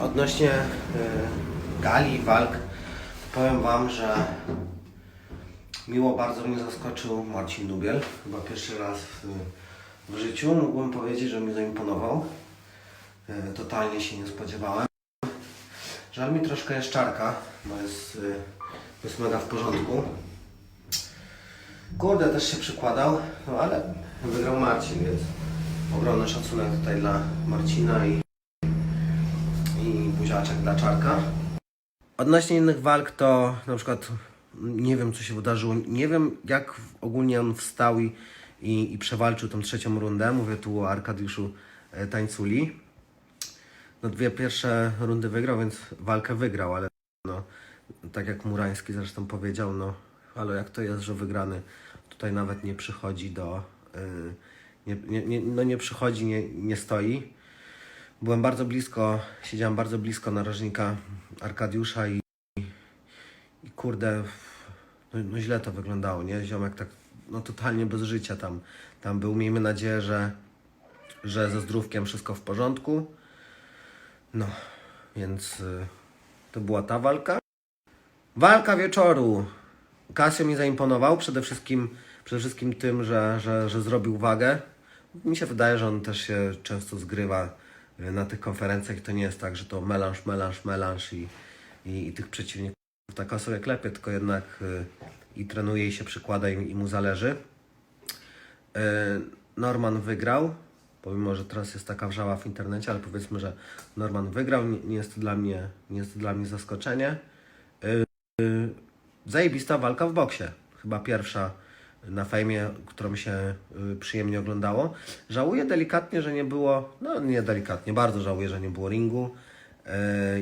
Odnośnie y, gali, walk, powiem Wam, że miło bardzo mnie zaskoczył Marcin Dubiel. Chyba pierwszy raz w, w życiu mógłbym powiedzieć, że mi zaimponował. Y, totalnie się nie spodziewałem. Żal mi troszkę jest czarka, bo jest, y, jest mega w porządku. Kurde, też się przykładał, no ale wygrał Marcin, więc ogromny szacunek tutaj dla Marcina i dla czarka. Odnośnie innych walk to na przykład nie wiem co się wydarzyło, nie wiem jak ogólnie on wstał i, i, i przewalczył tą trzecią rundę. Mówię tu o Arkadiuszu e, Tańculi. No dwie pierwsze rundy wygrał, więc walkę wygrał, ale no tak jak Murański zresztą powiedział, no ale jak to jest, że wygrany tutaj nawet nie przychodzi do... y, nie, nie, nie, no nie przychodzi, nie, nie stoi. Byłem bardzo blisko, siedziałem bardzo blisko narożnika Arkadiusza i, i kurde, no, no źle to wyglądało, nie? Ziomek tak, no totalnie bez życia tam, tam był. Miejmy nadzieję, że, że ze zdrówkiem wszystko w porządku. No, więc y, to była ta walka. Walka wieczoru. Kasio mi zaimponował przede wszystkim, przede wszystkim tym, że, że, że zrobił wagę. Mi się wydaje, że on też się często zgrywa na tych konferencjach. To nie jest tak, że to melanż, melanż, melanż i, i, i tych przeciwników tak sobie klepie, tylko jednak y, i trenuje i się przykłada i, i mu zależy. Y, Norman wygrał, pomimo, że teraz jest taka wrzała w internecie, ale powiedzmy, że Norman wygrał. Nie, nie jest to dla mnie, nie jest to dla mnie zaskoczenie. Zajebista walka w boksie. Chyba pierwsza na fejmie, którą się y, przyjemnie oglądało. Żałuję delikatnie, że nie było, no nie delikatnie, bardzo żałuję, że nie było ringu y,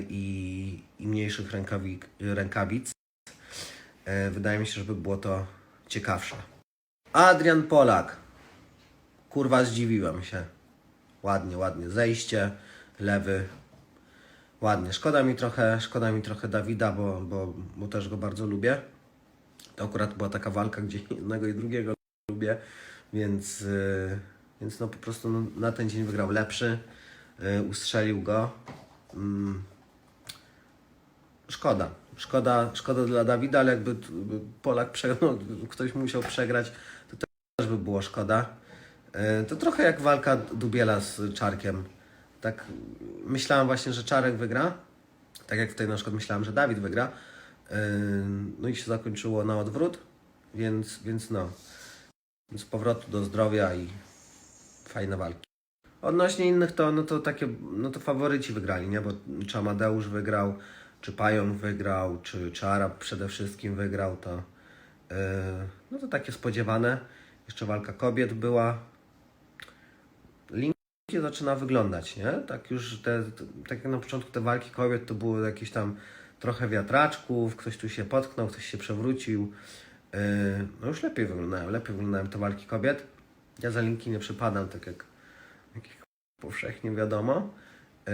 i, i mniejszych rękawi, rękawic. Y, wydaje mi się, żeby było to ciekawsze. Adrian Polak. Kurwa, zdziwiłem się. Ładnie, ładnie. Zejście, lewy, Ładnie. Szkoda mi trochę, szkoda mi trochę Dawida, bo, bo, bo też go bardzo lubię. To akurat była taka walka, gdzie jednego i drugiego lubię, więc, yy, więc no po prostu no, na ten dzień wygrał lepszy, yy, ustrzelił go. Mm. Szkoda. Szkoda, szkoda dla Dawida, ale jakby Polak przegrał, no, ktoś musiał przegrać, to też by było szkoda. Yy, To trochę jak walka Dubiela z Czarkiem. Tak myślałem właśnie, że Czarek wygra. Tak jak tutaj na przykład myślałem, że Dawid wygra. No i się zakończyło na odwrót, więc, więc no. Z powrotu do zdrowia i fajne walki. Odnośnie innych to, no to takie, no to faworyci wygrali, nie? Bo czy Amadeusz wygrał, czy Pajon wygrał, czy, czy Arab przede wszystkim wygrał, to yy, no to takie spodziewane. Jeszcze walka kobiet była. Link zaczyna wyglądać, nie? Tak już te, te, tak jak na początku te walki kobiet to było jakieś tam trochę wiatraczków, ktoś tu się potknął, ktoś się przewrócił. Yy, no już lepiej wyglądają, lepiej wyglądają te walki kobiet. Ja za linki nie przypadam, tak jak, jak powszechnie wiadomo. Yy,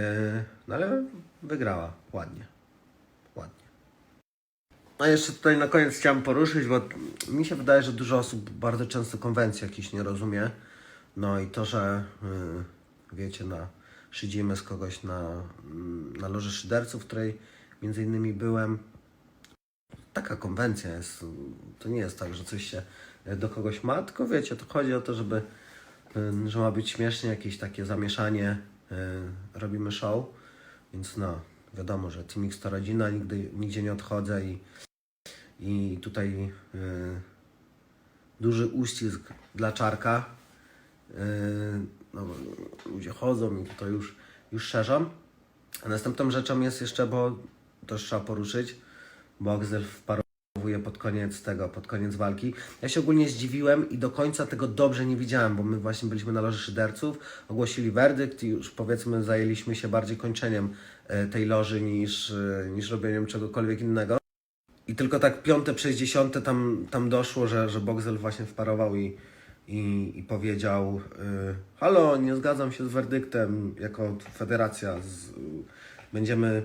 no ale wygrała ładnie. Ładnie. A jeszcze tutaj na koniec chciałem poruszyć, bo mi się wydaje, że dużo osób bardzo często konwencji jakichś nie rozumie. No i to, że y, wiecie, na szydzimy z kogoś na, na loży szyderców, której między innymi byłem. Taka konwencja jest. To nie jest tak, że coś się do kogoś ma, tylko wiecie, to chodzi o to, żeby, y, że ma być śmiesznie, jakieś takie zamieszanie. y, Robimy show, więc no, wiadomo, że Team X to rodzina, nigdy, nigdzie nie odchodzę i, i tutaj duży uścisk dla czarka. No, ludzie chodzą i to już, już szerzą. A następną rzeczą jest jeszcze, bo już trzeba poruszyć, bo Axel wparowuje pod koniec tego, pod koniec walki. Ja się ogólnie zdziwiłem i do końca tego dobrze nie widziałem, bo my właśnie byliśmy na loży szyderców, ogłosili werdykt i już powiedzmy zajęliśmy się bardziej kończeniem e, tej loży niż, e, niż robieniem czegokolwiek innego. I tylko tak piąte przez dziesiąte tam, tam doszło, że, że Boxel właśnie wparował i, i, i powiedział y, halo, nie zgadzam się z werdyktem, jako federacja z, będziemy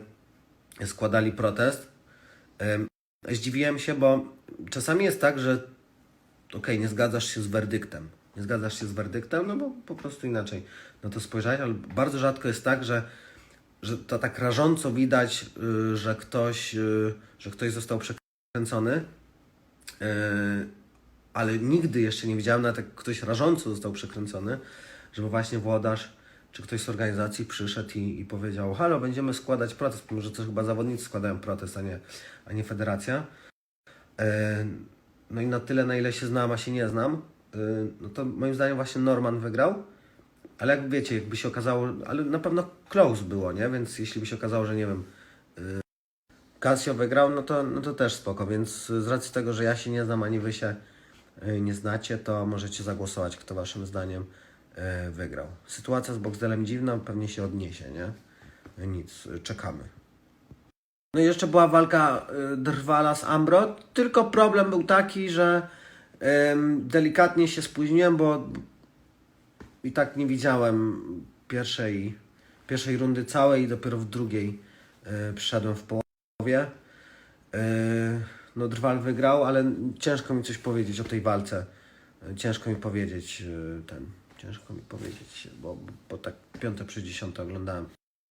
składali protest. Zdziwiłem się, bo czasami jest tak, że okej, nie zgadzasz się z werdyktem. Nie zgadzasz się z werdyktem, no bo po prostu inaczej no to spojrzałeś, ale bardzo rzadko jest tak, że że to tak rażąco widać, y, że ktoś, y, że ktoś został przekręcony, y, ale nigdy jeszcze nie widziałem, nawet jak ktoś rażąco został przekręcony, żeby właśnie włodarz czy ktoś z organizacji przyszedł i, i powiedział, halo, będziemy składać protest, pomimo że to chyba zawodnicy składają protest, a nie, a nie federacja. E, No i na tyle, na ile się znam, a się nie znam, e, no to moim zdaniem właśnie Norman wygrał. Ale jak wiecie, jakby się okazało, ale na pewno close było, nie? Więc jeśli by się okazało, że nie wiem, e, Casio wygrał, no to, no to też spoko. Więc z racji tego, że ja się nie znam, ani wy się nie znacie, to możecie zagłosować, kto waszym zdaniem wygrał. Sytuacja z Boxdelem dziwna, pewnie się odniesie, nie? E, Nic, e, czekamy. No i jeszcze była walka y, Drwala z Ambro, tylko problem był taki, że delikatnie się spóźniłem, bo i tak nie widziałem pierwszej, pierwszej rundy całej i dopiero w drugiej y, przyszedłem w połowie. No Drwal wygrał, ale ciężko mi coś powiedzieć o tej walce. Ciężko mi powiedzieć ten, ciężko mi powiedzieć, bo, bo tak piąte przez dziesiąte oglądałem.